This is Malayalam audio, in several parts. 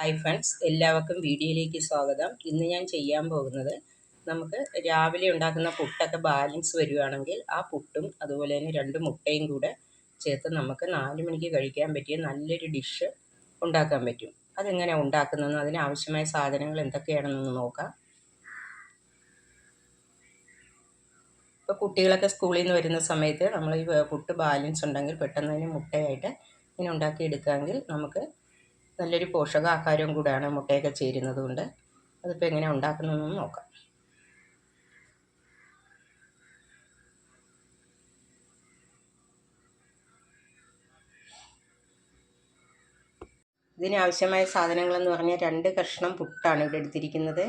ഹായ് ഫ്രണ്ട്സ് എല്ലാവർക്കും വീഡിയോയിലേക്ക് സ്വാഗതം. ഇന്ന് ഞാൻ ചെയ്യാൻ പോകുന്നത് നമുക്ക് രാവിലെ ഉണ്ടാക്കുന്ന പുട്ടൊക്കെ ബാലൻസ് വരുവാണെങ്കിൽ ആ പുട്ടും അതുപോലെ തന്നെ രണ്ട് മുട്ടയും കൂടെ ചേർത്ത് നമുക്ക് നാല് മണിക്ക് കഴിക്കാൻ പറ്റിയ നല്ലൊരു ഡിഷ് ഉണ്ടാക്കാൻ പറ്റും. അതെങ്ങനെ ഉണ്ടാക്കുന്നതെന്ന് അതിനാവശ്യമായ സാധനങ്ങൾ എന്തൊക്കെയാണെന്നൊന്ന് നോക്കാം. ഇപ്പോൾ കുട്ടികളൊക്കെ സ്കൂളിൽ നിന്ന് വരുന്ന സമയത്ത് നമ്മൾ ഈ പുട്ട് ബാലൻസ് ഉണ്ടെങ്കിൽ പെട്ടെന്ന് തന്നെ മുട്ടയായിട്ട് ഇങ്ങനെ ഉണ്ടാക്കിയെടുക്കാമെങ്കിൽ നമുക്ക് നല്ലൊരു പോഷകാഹാരവും കൂടെയാണ് മുട്ടയൊക്കെ ചേരുന്നത് കൊണ്ട് അതിപ്പോൾ എങ്ങനെ ഉണ്ടാക്കുന്നതെന്ന് നോക്കാം. ഇതിനാവശ്യമായ സാധനങ്ങളെന്ന് പറഞ്ഞാൽ രണ്ട് കഷ്ണം പുട്ടാണ് ഇവിടെ എടുത്തിരിക്കുന്നത്.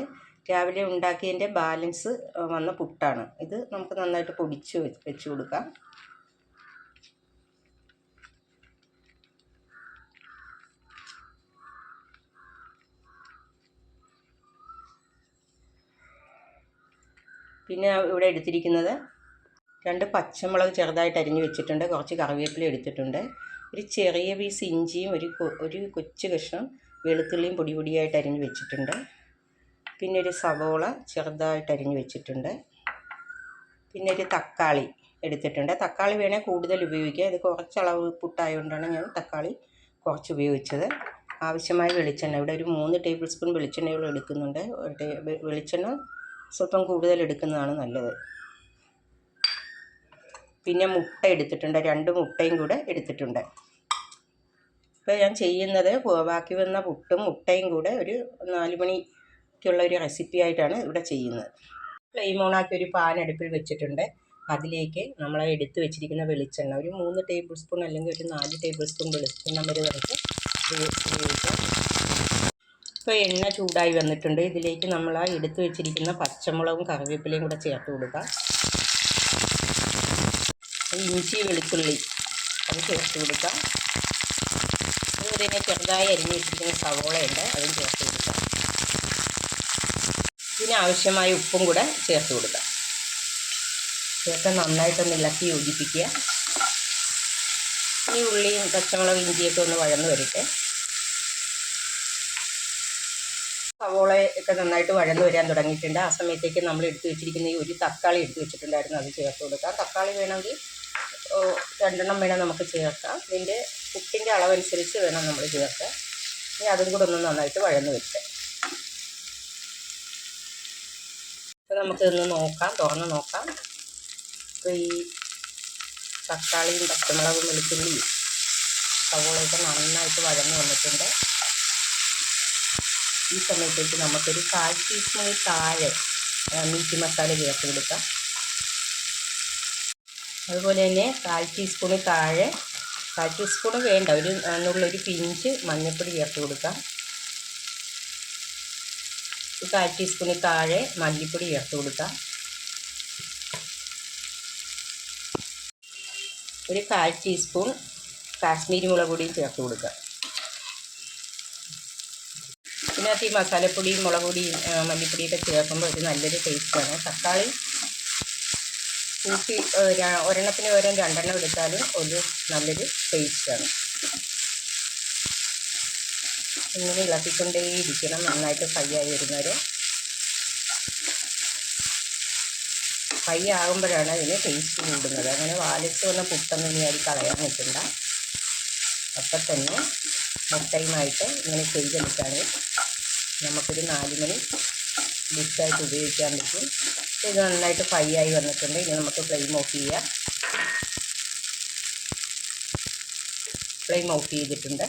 രാവിലെ ഉണ്ടാക്കിയതിന്റെ ബാലൻസ് വന്ന പുട്ടാണ്. ഇത് നമുക്ക് നന്നായിട്ട് പൊടിച്ച് വെച്ച് കൊടുക്കാം. പിന്നെ ഇവിടെ എടുത്തിരിക്കുന്നത് രണ്ട് പച്ചമുളക് ചെറുതായിട്ട് അരിഞ്ഞ് വെച്ചിട്ടുണ്ട്. കുറച്ച് കറിവേപ്പില എടുത്തിട്ടുണ്ട്. ഒരു ചെറിയ പീസ് ഇഞ്ചിയും ഒരു ഒരു കൊച്ചു കഷ്ണം വെളുത്തുള്ളിയും പൊടി പൊടിയായിട്ട് അരിഞ്ഞ് വെച്ചിട്ടുണ്ട്. പിന്നെ ഒരു സവോള ചെറുതായിട്ട് അരിഞ്ഞ് വെച്ചിട്ടുണ്ട്. പിന്നെ ഒരു തക്കാളി എടുത്തിട്ടുണ്ട്. തക്കാളി വേണേൽ കൂടുതൽ ഉപയോഗിക്കുക ഇത് കുറച്ചളവ് പുട്ടായതുകൊണ്ടാണ് ഞാൻ തക്കാളി കുറച്ച് ഉപയോഗിച്ചത്. ആവശ്യമായ വെളിച്ചെണ്ണ. ഇവിടെ ഒരു മൂന്ന് ടേബിൾ സ്പൂൺ വെളിച്ചെണ്ണയോളം എടുക്കുന്നുണ്ട്. വെളിച്ചെണ്ണ സ്വല്പം കൂടുതൽ എടുക്കുന്നതാണ് നല്ലത്. പിന്നെ മുട്ട എടുത്തിട്ടുണ്ട്. രണ്ട് മുട്ടയും കൂടെ എടുത്തിട്ടുണ്ട്. ഇപ്പോൾ ഞാൻ ചെയ്യുന്നത് ബാക്കി വന്ന പുട്ടും മുട്ടയും കൂടെ ഒരു നാല് മണിക്കുള്ള ഒരു റെസിപ്പി ആയിട്ടാണ് ഇവിടെ ചെയ്യുന്നത്. ഫ്ലെയിം ഓണാക്കി ഒരു പാൻ അടുപ്പിൽ വെച്ചിട്ടുണ്ട്. അതിലേക്ക് നമ്മൾ എടുത്തു വെച്ചിരിക്കുന്ന വെളിച്ചെണ്ണ ഒരു മൂന്ന് ടേബിൾ സ്പൂൺ അല്ലെങ്കിൽ ഒരു നാല് ടേബിൾ സ്പൂൺ വെളിച്ചെണ്ണ വരെ നമുക്ക് ഉപയോഗിക്കാം. ഇപ്പോൾ എണ്ണ ചൂടായി വന്നിട്ടുണ്ട്. ഇതിലേക്ക് നമ്മൾ ആ എടുത്തു വെച്ചിരിക്കുന്ന പച്ചമുളകും കറിവേപ്പിലയും കൂടെ ചേർത്ത് കൊടുക്കാം. ഇഞ്ചി വെളുത്തുള്ളി അത് ചേർത്ത് കൊടുക്കാം. അതുപോലെ തന്നെ ചെറുതായി അരിഞ്ഞ് വെച്ചിരിക്കുന്ന സവോളയുണ്ട് അതും ചേർത്ത് കൊടുക്കാം. ഇതിനാവശ്യമായ ഉപ്പും കൂടെ ചേർത്ത് കൊടുക്കാം. ചേർത്ത് നന്നായിട്ടൊന്ന് ഇളക്കി യോജിപ്പിക്കുക. ഈ ഉള്ളിയും പച്ചമുളകും ഇഞ്ചിയൊക്കെ ഒന്ന് വഴന്ന് വരട്ടെ. സവോളയൊക്കെ നന്നായിട്ട് വഴന്ന് വരാൻ തുടങ്ങിയിട്ടുണ്ട്. ആ സമയത്തേക്ക് നമ്മൾ എടുത്തു വെച്ചിരിക്കുന്ന ഈ ഒരു തക്കാളി എടുത്തു വെച്ചിട്ടുണ്ടായിരുന്നു. അത് ചേർത്ത് കൊടുക്കാം. തക്കാളി വേണമെങ്കിൽ രണ്ടെണ്ണം വേണം നമുക്ക് ചേർക്കാം. ഇതിന്റെ ഉപ്പിന്റെ അളവനുസരിച്ച് വേണം നമ്മൾ ചേർക്കാം. ഇനി അതും കൂടെ ഒന്ന് നന്നായിട്ട് വഴന്ന് വെച്ച്. അപ്പോൾ നമുക്കിതൊന്ന് നോക്കാം. തുറന്ന് നോക്കാം. അപ്പോൾ ഈ തക്കാളിയും പച്ചമുളകും വെളുത്തുള്ളിയും സവോളയൊക്കെ നന്നായിട്ട് വഴന്ന് വന്നിട്ടുണ്ട്. ഈ സമയത്തേക്ക് നമുക്കൊരു കാൽ ടീസ്പൂൺ താഴെ മീറ്റ് മസാല ചേർത്ത് കൊടുക്കാം. അതുപോലെ തന്നെ കാൽ ടീസ്പൂണിൽ താഴെ കാൽ ടീസ്പൂൺ വേണ്ട ഒരു എന്നുള്ളൊരു പിഞ്ച് മഞ്ഞൾപ്പൊടി ചേർത്ത് കൊടുക്കാം. കാൽ ടീസ്പൂണിൽ താഴെ മല്ലിപ്പൊടി ചേർത്ത് കൊടുക്കാം. ഒരു കാൽ ടീസ്പൂൺ കാശ്മീരി മുളക് പൊടിയും ചേർത്ത് കൊടുക്കാം. ഇതിനകത്ത് ഈ മസാലപ്പൊടിയും മുളക് പൊടിയും മല്ലിപ്പൊടിയൊക്കെ ചേർക്കുമ്പോൾ ഒരു നല്ലൊരു ടേസ്റ്റാണ്. തക്കാളി കൂട്ടി ഒരെണ്ണത്തിന് പകരം രണ്ടെണ്ണം എടുത്താലും ഒരു നല്ലൊരു ടേസ്റ്റാണ്. ഇങ്ങനെ ഇളക്കിക്കൊണ്ടേയിരിക്കണം. നന്നായിട്ട് ഫ്രൈ ആയി വരുന്നവരെ. ഫ്രൈ ആകുമ്പോഴാണ് അതിന് ടേസ്റ്റ് കൂടുന്നത്. അങ്ങനെ വാലിച്ച് വന്ന പുട്ടൊന്നും ഇനി കളയാൻ നിൽക്കണ്ട അപ്പം തന്നെ മുട്ടയുമായിട്ട് ഇങ്ങനെ ചെയ്തെടുക്കുകയാണെങ്കിൽ നമുക്കൊരു നാല് മണി ഡിഷായിട്ട് ഉപയോഗിക്കാൻ പറ്റും. ഇത് നന്നായിട്ട് ഫ്രൈ ആയി വന്നിട്ടുണ്ട്. ഇനി നമുക്ക് ഫ്ലെയിം ഓഫ് ചെയ്യാം. ഫ്ലെയിം ഓഫ് ചെയ്തിട്ടുണ്ട്.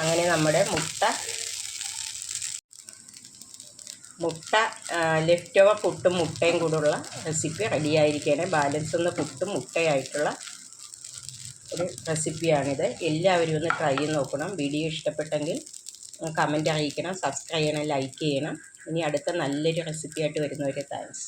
അങ്ങനെ നമ്മുടെ മുട്ട മുട്ട ലെഫ്റ്റ് ഓവർ പുട്ടും മുട്ടയും കൂടെയുള്ള റെസിപ്പി റെഡി ആയിരിക്കുകയാണ് ബാലൻസ് ഒന്ന് പുട്ടും മുട്ടയായിട്ടുള്ള ഒരു റെസിപ്പിയാണിത്. എല്ലാവരും ഒന്ന് ട്രൈ ചെയ്ത് നോക്കണം. വീഡിയോ ഇഷ്ടപ്പെട്ടെങ്കിൽ കമന്റ് അറിയിക്കണം സബ്സ്ക്രൈബ് ചെയ്യണം ലൈക്ക് ചെയ്യണം. ഇനി അടുത്ത നല്ലൊരു റെസിപ്പിയായിട്ട് വരുന്നവരെ താങ്ക്സ്